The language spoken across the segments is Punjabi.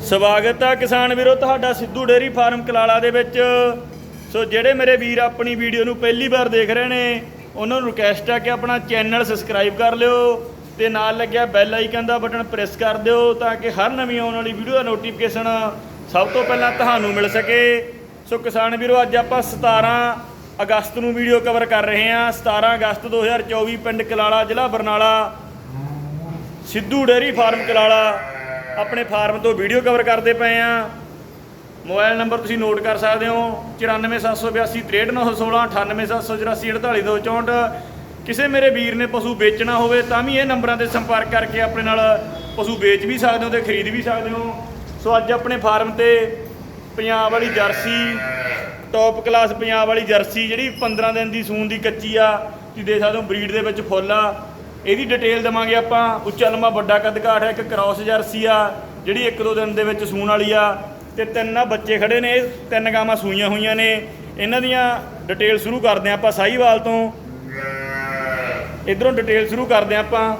ਸਵਾਗਤ ਹੈ ਕਿਸਾਨ ਵੀਰੋ, ਤੁਹਾਡਾ ਸਿੱਧੂ ਡੇਰੀ ਫਾਰਮ ਕਲਾਲਾ ਦੇ ਵਿੱਚ। ਸੋ ਜਿਹੜੇ ਮੇਰੇ ਵੀਰ ਆਪਣੀ ਵੀਡੀਓ ਨੂੰ ਪਹਿਲੀ ਵਾਰ ਦੇਖ ਰਹੇ ਨੇ, ਉਹਨਾਂ ਨੂੰ ਰਿਕਵੈਸਟ ਆ ਕਿ ਆਪਣਾ ਚੈਨਲ ਸਬਸਕ੍ਰਾਈਬ ਕਰ ਲਿਓ ਤੇ ਨਾਲ ਲੱਗਿਆ ਬੈਲ ਆਈਕਨ ਦਾ ਬਟਨ ਪ੍ਰੈਸ ਕਰ ਦਿਓ ਤਾਂ ਕਿ ਹਰ ਨਵੀਂ ਆਉਣ ਵਾਲੀ ਵੀਡੀਓ ਦਾ ਨੋਟੀਫਿਕੇਸ਼ਨ ਸਭ ਤੋਂ ਪਹਿਲਾਂ ਤੁਹਾਨੂੰ ਮਿਲ ਸਕੇ। ਸੋ ਕਿਸਾਨ ਵੀਰੋ, ਅੱਜ ਆਪਾਂ 17 ਅਗਸਤ ਨੂੰ ਵੀਡੀਓ ਕਵਰ ਕਰ ਰਹੇ ਹਾਂ। 17 ਅਗਸਤ 2024 ਪਿੰਡ ਕਲਾਲਾ, ਜ਼ਿਲ੍ਹਾ ਬਰਨਾਲਾ, ਸਿੱਧੂ ਡੇਅਰੀ ਫਾਰਮ ਕਲਾਲਾ। ਆਪਣੇ ਫਾਰਮ ਤੋਂ ਵੀਡੀਓ ਕਵਰ ਕਰਦੇ ਪਏ ਆ। ਮੋਬਾਈਲ ਨੰਬਰ ਤੁਸੀਂ ਨੋਟ ਕਰ ਸਕਦੇ ਹੋ। 94782 63916 98784 ਕਿਸੇ ਮੇਰੇ ਵੀਰ ਨੇ ਪਸ਼ੂ ਵੇਚਣਾ ਹੋਵੇ ਤਾਂ ਵੀ ਇਹ ਨੰਬਰਾਂ ਤੇ ਸੰਪਰਕ ਕਰਕੇ ਆਪਣੇ ਨਾਲ ਪਸ਼ੂ ਵੇਚ ਵੀ ਸਕਦੇ ਹੋ ਤੇ ਖਰੀਦ ਵੀ ਸਕਦੇ ਹੋ। ਸੋ ਅੱਜ ਆਪਣੇ ਫਾਰਮ ਤੇ ਪੰਜਾਬ ਵਾਲੀ ਜਰਸੀ ਟੌਪ ਕਲਾਸ ਪੰਜਾਬ ਵਾਲੀ ਜਰਸੀ, ਜਿਹੜੀ 15 ਦਿਨ ਦੀ ਸੂਨ ਦੀ ਕੱਚੀ ਆ, ਤੁਸੀਂ ਦੇਖ ਸਕਦੇ ਹੋ ਬਰੀਡ ਦੇ ਵਿੱਚ ਫੁੱਲ ਆ। ਇਹਦੀ ਡਿਟੇਲ ਦਵਾਂਗੇ ਆਪਾਂ। ਉੱਚਾ ਲੰਮਾ ਵੱਡਾ ਕੱਦ ਕਾਠ ਹੈ, ਇੱਕ ਕ੍ਰਾਸ ਜਰਸੀ ਆ, ਜਿਹੜੀ ਇੱਕ ਦੋ ਦਿਨ ਦੇ ਵਿੱਚ ਸੂਣ ਵਾਲੀ ਆ। ਤੇ ਤਿੰਨ ਆ ਬੱਚੇ ਖੜੇ ਨੇ, ਤਿੰਨ ਗਾਵਾਂ ਸੂਈਆਂ ਹੋਈਆਂ ਨੇ। ਇਹਨਾਂ ਦੀਆਂ ਡਿਟੇਲ ਸ਼ੁਰੂ ਕਰਦੇ ਹਾਂ ਆਪਾਂ ਸਾਹੀਵਾਲ ਤੋਂ। ਇਧਰੋਂ ਡਿਟੇਲ ਸ਼ੁਰੂ ਕਰਦੇ ਹਾਂ ਆਪਾਂ,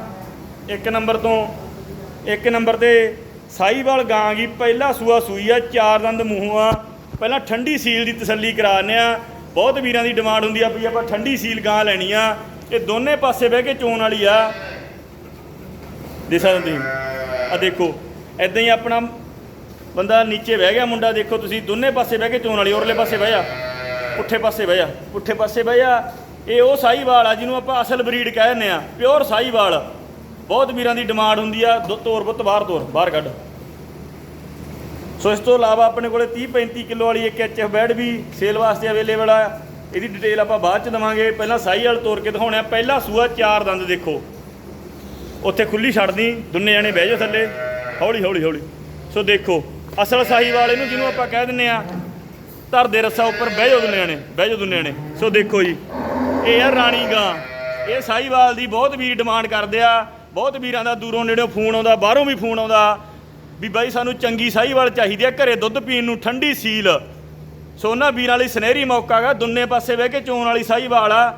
ਇੱਕ ਨੰਬਰ ਤੋਂ। ਇੱਕ ਨੰਬਰ ਤੇ ਸਾਈਵਾਲ ਗਾਂ ਗੀ ਪਹਿਲਾ ਸੂਆ ਸੂਈ ਆ, ਚਾਰ ਦੰਦ ਮੂੰਹ ਆ। ਪਹਿਲਾਂ ਠੰਡੀ ਸੀਲ ਦੀ ਤਸੱਲੀ ਕਰਾਉਂਦੇ ਆ ਬਹੁਤ ਵੀਰਾਂ ਦੀ ਡਿਮਾਂਡ ਹੁੰਦੀ ਆ ਵੀ ਆਪਾਂ ਠੰਡੀ ਸੀਲ ਗਾਂ ਲੈਣੀ ਆ। ਇਹ ਦੋਨੇ ਪਾਸੇ ਬਹਿ ਕੇ ਚੋਣ ਵਾਲੀ ਆ। ਦੇਖ ਸਕਦੇ ਹੋ ਆ ਦੇਖੋ ਐਦਾਂ ਹੀ ਆਪਣਾ ਬੰਦਾ ਨੀਚੇ ਬਹਿ ਗਿਆ ਮੁੰਡਾ, ਦੇਖੋ ਤੁਸੀਂ ਦੋਨੇ ਪਾਸੇ ਬਹਿ ਕੇ ਚੋਣ ਵਾਲੀ ਔਰਲੇ ਪਾਸੇ ਬਹਿ ਜਾ। ਪੁੱਠੇ ਪਾਸੇ ਬਹਿ ਜਾ, ਪੁੱਠੇ ਪਾਸੇ ਬਹਿ ਜਾ। ਇਹ ਉਹ ਸਾਹੀਵਾਲ ਆ ਜਿਹਨੂੰ ਆਪਾਂ ਅਸਲ ਬਰੀਡ ਕਹਿ ਦਿੰਦੇ ਆ, ਪਿਓਰ ਸਾਹੀਵਾਲ। ਬਹੁਤ ਵੀਰਾਂ ਦੀ ਡਿਮਾਂਡ ਹੁੰਦੀ ਆ ਦੋ ਤੋਰ ਪੁੱਤ, ਬਾਹਰ ਤੋਰ, ਬਾਹਰ ਕੱਢ। ਸੋ ਇਸ ਤੋਂ ਇਲਾਵਾ ਆਪਣੇ ਕੋਲੇ 30 35 ਕਿਲੋ ਵਾਲੀ ਇੱਕ ਐਚਐਫ ਬੈਡ ਵੀ ਸੇਲ ਵਾਸਤੇ ਅਵੇਲੇਬਲ ਆ। ਇਹਦੀ ਡਿਟੇਲ ਆਪਾਂ ਬਾਅਦ ਚ ਦਵਾਂਗੇ। ਪਹਿਲਾਂ ਸਾਹੀਵਾਲ ਤੋਰ ਕੇ ਦਿਖਾਉਣਾ ਪਹਿਲਾ ਸੂਆ ਚਾਰ ਦੰਦ ਦੇਖੋ। ਉੱਥੇ ਖੁੱਲੀ ਛੱਡਦੀ ਦੁੰਨੇ ਜਾਣੇ ਬਹਿ ਜਾਓ ਥੱਲੇ। ਹੌਲੀ ਹੌਲੀ ਹੌਲੀ। ਸੋ ਦੇਖੋ, ਅਸਲ ਸਾਈ ਸਾਹੀਵਾਲ ਇਹਨੂੰ ਜਿਹਨੂੰ ਆਪਾਂ ਕਹਿ ਦਿੰਨੇ ਆ ਧਰਦੇ ਰੱਸਾ ਉੱਪਰ ਬਹਿ ਜਾਓ ਦੁੰਨੇ ਜਾਣੇ, ਬਹਿ ਜਾਓ ਦੁੰਨੇ ਜਾਣੇ। ਸੋ ਦੇਖੋ ਜੀ, ਇਹ ਆ ਰਾਣੀ ਗਾਂ। ਇਹ ਸਾਈਵਾਲ ਦੀ ਬਹੁਤ ਵੀਰ ਡਿਮਾਂਡ ਕਰਦੇ ਆ। ਬਹੁਤ ਵੀਰਾਂ ਦਾ ਦੂਰੋਂ ਨੇੜਿਓਂ ਫੋਨ ਆਉਂਦਾ, ਬਾਹਰੋਂ ਵੀ ਫੋਨ ਆਉਂਦਾ। ਵੀ ਬਾਈ, ਸਾਨੂੰ ਚੰਗੀ ਸਾਹੀਵਾਲ ਚਾਹੀਦੀ ਆ। ਘਰੇ ਦੁੱਧ ਪੀਣ ਨੂੰ ਠੰਡੀ ਸੀਲ। ਸੋ ਉਹਨਾਂ ਵੀਰਾਂ ਲਈ ਸੁਨਹਿਰੀ ਮੌਕਾ ਗਾ ਦੁੰਨੇ ਪਾਸੇ ਬਹਿ ਕੇ ਚੋਣ ਵਾਲੀ ਸਾਹੀਵਾਲ ਆ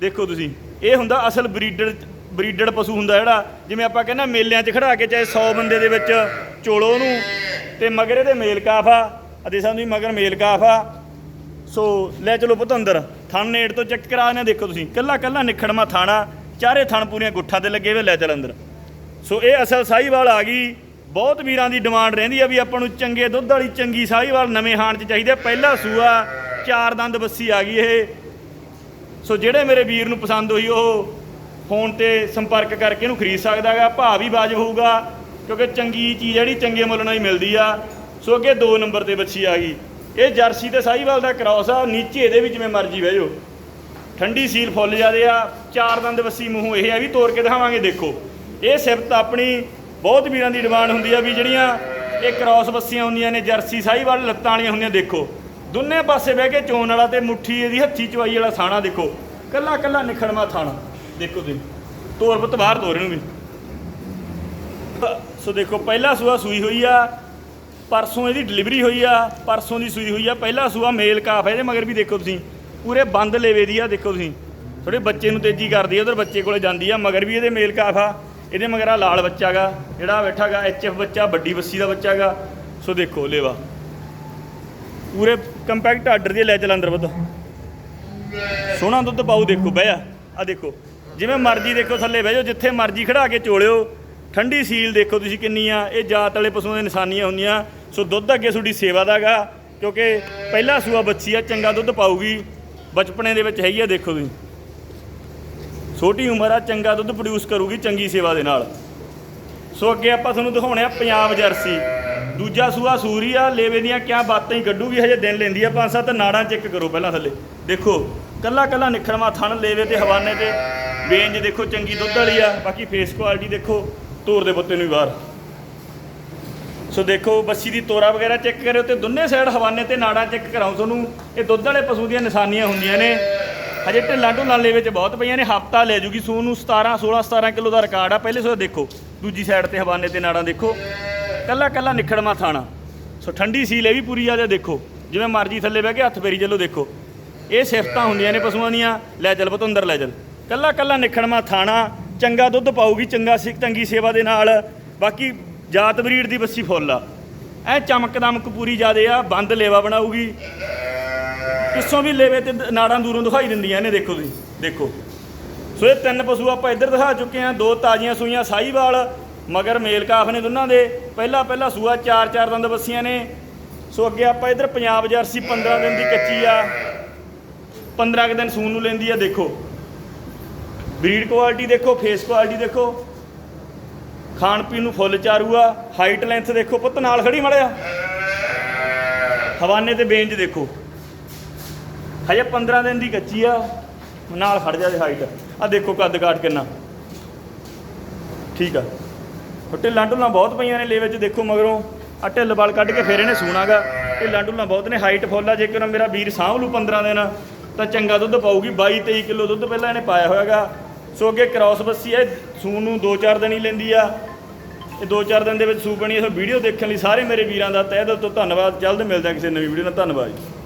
ਦੇਖੋ ਤੁਸੀਂ, ਇਹ ਹੁੰਦਾ ਅਸਲ ਬਰੀਡਰ ਬਰੀਡਡ ਪਸ਼ੂ ਹੁੰਦਾ ਜਿਹੜਾ, ਜਿਵੇਂ ਆਪਾਂ ਕਹਿੰਦਾ ਮੇਲਿਆਂ 'ਚ ਖੜਾ ਕੇ ਚਾਹੇ 100 ਬੰਦੇ ਦੇ ਵਿੱਚ ਚੋਲੋ ਨੂੰ ਤੇ ਮਗਰ ਇਹਦੇ ਮੇਲ ਕਾਫ ਆ ਅਦੇ ਸਾਨੂੰ ਮਗਰ ਮੇਲ ਕਾਫ ਆ। ਸੋ ਲੈ ਚਲੋ ਪੁੱਤ ਅੰਦਰ, ਥਣ ਨੇੜ ਤੋਂ ਚੈੱਕ ਕਰਾ ਨੇ ਦੇਖੋ ਤੁਸੀਂ, ਕੱਲਾ ਕੱਲਾ ਨਿਖੜਮਾ ਥਾਣਾ, ਚਾਰੇ ਥਣ ਪੂਰੀਆਂ ਗੁੱਠਾਂ ਤੇ ਲੱਗੇ ਹੋਏ, ਲੈ ਚਲ ਅੰਦਰ। ਸੋ ਇਹ ਅਸਲ ਸਾਹੀਵਾਲ ਆ ਗਈ ਬਹੁਤ ਵੀਰਾਂ ਦੀ ਡਿਮਾਂਡ ਰਹਿੰਦੀ ਆ ਵੀ ਆਪਾਂ ਨੂੰ ਚੰਗੇ ਦੁੱਧ ਵਾਲੀ ਚੰਗੀ ਸਾਹੀਵਾਲ ਨਵੇਂ ਹਾਣ 'ਚ ਚਾਹੀਦੇ ਆ। ਪਹਿਲਾ ਸੂਆ, ਚਾਰ ਦੰਦ ਬੱਸੀ ਆ ਗਈ ਇਹ। ਸੋ ਜਿਹੜੇ ਮੇਰੇ ਵੀਰ ਨੂੰ ਪਸੰਦ ਹੋਈ, ਉਹ ਫੋਨ ਤੇ ਸੰਪਰਕ ਕਰਕੇ ਇਹਨੂੰ ਖਰੀਦ ਸਕਦਾ ਹੈਗਾ। ਭਾਅ ਵੀ ਵਾਜਬ ਹੋਊਗਾ, ਕਿਉਂਕਿ ਚੰਗੀ ਚੀਜ਼ ਜਿਹੜੀ ਚੰਗੇ ਮੁੱਲ ਨਾਲ ਹੀ ਮਿਲਦੀ ਆ। ਸੋ ਅੱਗੇ 2 ਨੰਬਰ ਤੇ ਬੱਚੀ ਆ ਗਈ। ਇਹ ਜਰਸੀ ਤੇ ਸਾਹੀਵਾਲ ਦਾ ਕ੍ਰਾਸ ਆ, ਨੀਚੇ ਇਹਦੇ ਵੀ ਜਿਵੇਂ ਮਰਜ਼ੀ ਬਹਿ ਜਾਓ। ਠੰਡੀ ਸੀਲ ਫੁੱਲ ਜਾਂਦੇ ਆ, ਚਾਰ ਦੰਦ ਵੱਸੀ ਮੂੰਹ ਇਹ ਆ ਵੀ ਤੋੜ ਕੇ ਦਿਖਾਵਾਂਗੇ, ਦੇਖੋ। ਇਹ ਸਿਫਤ ਆਪਣੀ ਬਹੁਤ ਵੀਰਾਂ ਦੀ ਡਿਮਾਂਡ ਹੁੰਦੀ ਆ ਵੀ ਜਿਹੜੀਆਂ ਇਹ ਕ੍ਰਾਸ ਬੱਸੀਆਂ ਹੁੰਦੀਆਂ ਨੇ, ਜਰਸੀ ਸਾਹੀਵਾਲ ਲੱਤਾਂ ਵਾਲੀਆਂ ਹੁੰਦੀਆਂ, ਦੇਖੋ। ਦੋਨੇ ਪਾਸੇ ਬਹਿ ਕੇ ਚੋਣ ਵਾਲਾ ਤੇ ਮੁੱਠੀ ਇਹਦੀ ਹੱਥੀ ਚਵਾਈ ਵਾਲਾ ਥਾਣਾ ਦੇਖੋ। ਕੱਲਾ ਕੱਲਾ ਨਿਖੜਵਾ ਥਾਣਾ ਦੇਖੋ ਤੁਸੀਂ। ਤੋਰ ਪੁੱਤ ਬਾਹਰ ਤੋਰ ਇਹਨੂੰ ਵੀ। ਸੋ ਦੇਖੋ, ਪਹਿਲਾ ਸੂਆ ਸੂਈ ਹੋਈ ਆ। ਪਰਸੋਂ ਇਹਦੀ ਡਿਲੀਵਰੀ ਹੋਈ ਆ। ਪਰਸੋਂ ਦੀ ਸੂਈ ਹੋਈ ਆ। ਪਹਿਲਾ ਸੂਆ ਮੇਲ ਕਾਫ ਹੈ ਇਹਦੇ, ਮਗਰ ਵੀ ਦੇਖੋ ਤੁਸੀਂ। ਪੂਰੇ ਬੰਦ ਲੇਵੇ ਦੀ ਆ, ਦੇਖੋ ਤੁਸੀਂ। ਥੋੜੇ ਬੱਚੇ ਨੂੰ ਤੇਜ਼ੀ ਕਰਦੀ ਆ, ਉਧਰ ਬੱਚੇ ਕੋਲੇ ਜਾਂਦੀ ਆ, ਮਗਰ ਵੀ ਇਹਦੇ ਮੇਲ ਕਾਫ ਆ। ਇਹਦੇ ਮਗਰਾ ਲਾਲ ਬੱਚਾ ਗਾ, ਜਿਹੜਾ ਬੈਠਾਗਾ ਐਚਐਫ ਬੱਚਾ, ਵੱਡੀ ਬੱਸੀ ਦਾ ਬੱਚਾ ਗਾ। ਸੋ ਦੇਖੋ, ਲੇਵਾ। ਪੂਰੇ ਕੰਪੈਕਟ ਆਰਡਰ ਦੀ ਲੈ ਚੱਲ ਅੰਦਰ ਵੱਧ ਸੋਹਣਾ ਦੁੱਧ ਪਾਉ ਦੇਖੋ, ਬਹਿ ਜਾ। ਆ ਦੇਖੋ, ਜਿਵੇਂ ਮਰਜ਼ੀ ਦੇਖੋ, ਥੱਲੇ ਬਹਿ ਜਾਓ, ਜਿੱਥੇ ਮਰਜ਼ੀ ਖੜਾ ਕੇ ਚੋਲਿਓ। ਠੰਡੀ ਸੀਲ ਦੇਖੋ ਤੁਸੀਂ ਕਿੰਨੀ ਆ, ਇਹ ਜਾਤ ਵਾਲੇ ਪਸ਼ੂਆਂ ਦੇ ਨਿਸ਼ਾਨੀਆਂ ਹੁੰਦੀਆਂ। ਸੋ ਦੁੱਧ ਅੱਗੇ ਤੁਹਾਡੀ ਸੇਵਾ ਦਾਗਾ ਕਿਉਂਕਿ ਪਹਿਲਾ ਸੂਆ ਬੱਚੀ ਆ, ਚੰਗਾ ਦੁੱਧ ਪਾਊਗੀ। ਬਚਪਨੇ ਦੇ ਵਿੱਚ ਹੈਗੀ ਆ, ਦੇਖੋ ਤੁਸੀਂ। ਛੋਟੀ ਉਮਰ ਆ, ਚੰਗਾ ਦੁੱਧ ਪ੍ਰੋਡਿਊਸ ਕਰੂਗੀ ਚੰਗੀ ਸੇਵਾ ਦੇ ਨਾਲ। ਸੋ ਅੱਗੇ ਆਪਾਂ ਤੁਹਾਨੂੰ ਦਿਖਾਉਣੇ ਆ ਪੰਜਾਬ ਜਰਸੀ। ਦੂਜਾ ਸੂਆ ਸੂਰੀ ਆ, ਲੇਵੇ ਦੀਆਂ ਕਿਆ ਬਾਤਾਂ ਹੀ ਕੱਢੂਗੀ ਹਜੇ ਦਿਨ ਲੈਂਦੀ ਆ, ਪੰਜ ਸੱਤ ਨਾੜਾਂ ਚੈੱਕ ਕਰੋ ਪਹਿਲਾਂ ਥੱਲੇ। ਦੇਖੋ, ਕੱਲਾ ਕੱਲਾ ਨਿਖੜਵਾ ਥਣ ਲੇਵੇ ਤੇ ਹਵਾਨੇ ਤੇ। ਵੇਂਜ ਦੇਖੋ, ਚੰਗੀ ਦੁੱਧ ਵਾਲੀ ਆ, ਬਾਕੀ ਫੇਸ ਕੁਆਲਿਟੀ ਦੇਖੋ, ਤੋਰ ਦੇ ਬੁੱਤੇ ਨੂੰ ਵੀ ਬਾਹਰ। ਸੋ ਦੇਖੋ, ਬੱਸੀ ਦੀ ਤੋਰਾ ਵਗੈਰਾ ਚੈੱਕ ਕਰਿਓ ਤੇ ਦੋਨੇ ਸਾਈਡ ਹਵਾਨੇ ਤੇ ਨਾੜਾਂ ਚੈੱਕ ਕਰਾਉ ਤੁਹਾਨੂੰ ਇਹ ਦੁੱਧ ਵਾਲੇ ਪਸ਼ੂ ਦੀਆਂ ਨਿਸ਼ਾਨੀਆਂ ਹੁੰਦੀਆਂ ਨੇ। ਹਜੇ ਢਿੱਲਾਂ ਢੁੱਲਾਂ ਲੇਵੇ ਚ ਬਹੁਤ ਪਈਆਂ ਨੇ, ਹਫਤਾ ਲੈ ਜੂਗੀ ਸੂ ਨੂੰ 17 16 17 ਕਿਲੋ ਦਾ ਰਿਕਾਰਡ ਆ। ਪਹਿਲੇ ਸੋ ਦੇਖੋ, ਦੂਜੀ ਸਾਈਡ ਤੇ ਹਵਾਨੇ ਤੇ ਨਾੜਾਂ ਦੇਖੋ। ਕੱਲਾ ਕੱਲਾ ਨਿਖੜਮਾ ਥਾਣਾ। ਸੋ ਠੰਡੀ ਸੀਲ ਇਹ ਵੀ ਪੂਰੀ ਆ, ਜੇ ਦੇਖੋ, ਜਿਵੇਂ ਮਰਜ਼ੀ ਥੱਲੇ ਬਹਿ ਕੇ ਹੱਥ ਫੇਰੀ ਚੱਲੋ, ਦੇਖੋ। ਇਹ ਸਿਫਤਾਂ ਹੁੰਦੀਆਂ ਨੇ ਪਸ਼ੂਆਂ ਦੀਆਂ, ਲੈ ਚੱਲ ਪੁੱਤ, ਅੰਦਰ ਲੈ ਚੱਲ। ਕੱਲਾ ਕੱਲਾ ਨਿਖੜਮਾ ਥਾਣਾ, ਚੰਗਾ ਦੁੱਧ ਪਾਊਗੀ, ਚੰਗਾ ਸਿ, ਚੰਗੀ ਸੇਵਾ ਦੇ ਨਾਲ। ਬਾਕੀ ਜਾਤ ਬਰੀਡ ਦੀ ਬੱਸੀ ਫੁੱਲ ਆ। ਐ ਚਮਕ ਦਮਕ ਪੂਰੀ ਜ਼ਿਆਦੇ ਆ, ਬੰਦ ਲੇਵਾ ਬਣਾਊਗੀ। ਪਿੱਛੋਂ ਵੀ ਲੇਵੇ ਤੇ ਨਾੜਾਂ ਦੂਰੋਂ ਦਿਖਾਈ ਦਿੰਦੀਆਂ ਨੇ, ਦੇਖੋ ਤੁਸੀਂ, ਦੇਖੋ। ਸੋ ਇਹ ਤਿੰਨ ਪਸ਼ੂ ਆਪਾਂ ਇੱਧਰ ਦਿਖਾ ਚੁੱਕੇ ਹਾਂ, ਦੋ ਤਾਜ਼ੀਆਂ ਸੂਈਆਂ ਸਾਹੀਵਾਲ, ਮਗਰ ਮੇਲ ਕਾਫ ਨੇ ਦੋਨਾਂ ਦੇ। ਪਹਿਲਾ ਪਹਿਲਾ ਸੂਆ ਚਾਰ ਚਾਰ ਦੰਦ ਬੱਸੀਆਂ ਨੇ। ਸੋ ਅੱਗੇ ਆਪਾਂ ਇੱਧਰ ਪੰਜਾਬ ਜਰਸੀ 15 ਦਿਨ ਦੀ ਕੱਚੀ ਆ। 15 ਕੁ ਦਿਨ ਸੂਨ ਨੂੰ ਲੈਂਦੀ ਆ, ਦੇਖੋ। ਬਰੀਡ ਕੁਆਲਿਟੀ ਦੇਖੋ, ਫੇਸ ਕੁਆਲਿਟੀ ਦੇਖੋ। ਖਾਣ ਪੀਣ ਨੂੰ ਫੁੱਲ ਚਾਰੂ ਆ। ਹਾਈਟ ਲੈਂਥ ਦੇਖੋ, ਪੁੱਤ ਨਾਲ ਖੜੀ ਮੜਿਆ। ਹਵਾਨੇ ਤੇ ਬੇਂਜ ਦੇਖੋ। ਹਜੇ 15 ਦਿਨ ਦੀ ਕੱਚੀ ਆ, ਨਾਲ ਖੜ ਜਾ ਦੇ ਹਾਈਟ ਆ ਦੇਖੋ ਕੱਦ ਕਾਟ ਕਿੰਨਾ। ਠੀਕ ਆ। ਢਿੱਲਾਂ ਢੁੱਲਾਂ ਬਹੁਤ ਪਈਆਂ ਨੇ ਲੈ ਵਿੱਚ ਦੇਖੋ ਮਗਰੋਂ। ਆ ਢਿੱਲ ਬਲ ਕੱਢ ਕੇ ਫੇਰ ਇਹਨੇ ਸੂਣਾਗਾ। ਢਿੱਲਾਂ ਢੁੱਲਾਂ ਬਹੁਤ ਨੇ ਹਾਈਟ ਫੁੱਲ ਆ। ਜੇਕਰ ਮੇਰਾ ਵੀਰ ਸਾਂਭ ਲੂ 15 ਦਿਨ, ਤਾਂ ਚੰਗਾ ਦੁੱਧ ਪਾਊਗੀ। 22 23 ਕਿਲੋ ਦੁੱਧ ਪਹਿਲਾਂ ਇਹਨੇ ਪਾਇਆ ਹੋਇਆਗਾ। ਸੋ ਅੱਗੇ ਕ੍ਰਾਸ ਬੱਸੀ ਹੈ ਸੂਣ ਨੂੰ 2-4 ਦਿਨ ਹੀ ਲੈਂਦੀ ਆ। ਇਹ 2-4 ਦਿਨ ਦੇ ਵਿੱਚ ਸੂ ਬਣੀ ਹੈ ਸੋ ਵੀਡੀਓ ਦੇਖਣ ਲਈ ਸਾਰੇ ਮੇਰੇ ਵੀਰਾਂ ਦਾ ਤਹਿ ਦਿਲ ਤੋਂ ਧੰਨਵਾਦ। ਜਲਦ ਮਿਲਦੇ ਹਾਂ ਕਿਸੇ ਨਵੀਂ ਵੀਡੀਓ ਨਾਲ। ਧੰਨਵਾਦ ਜੀ।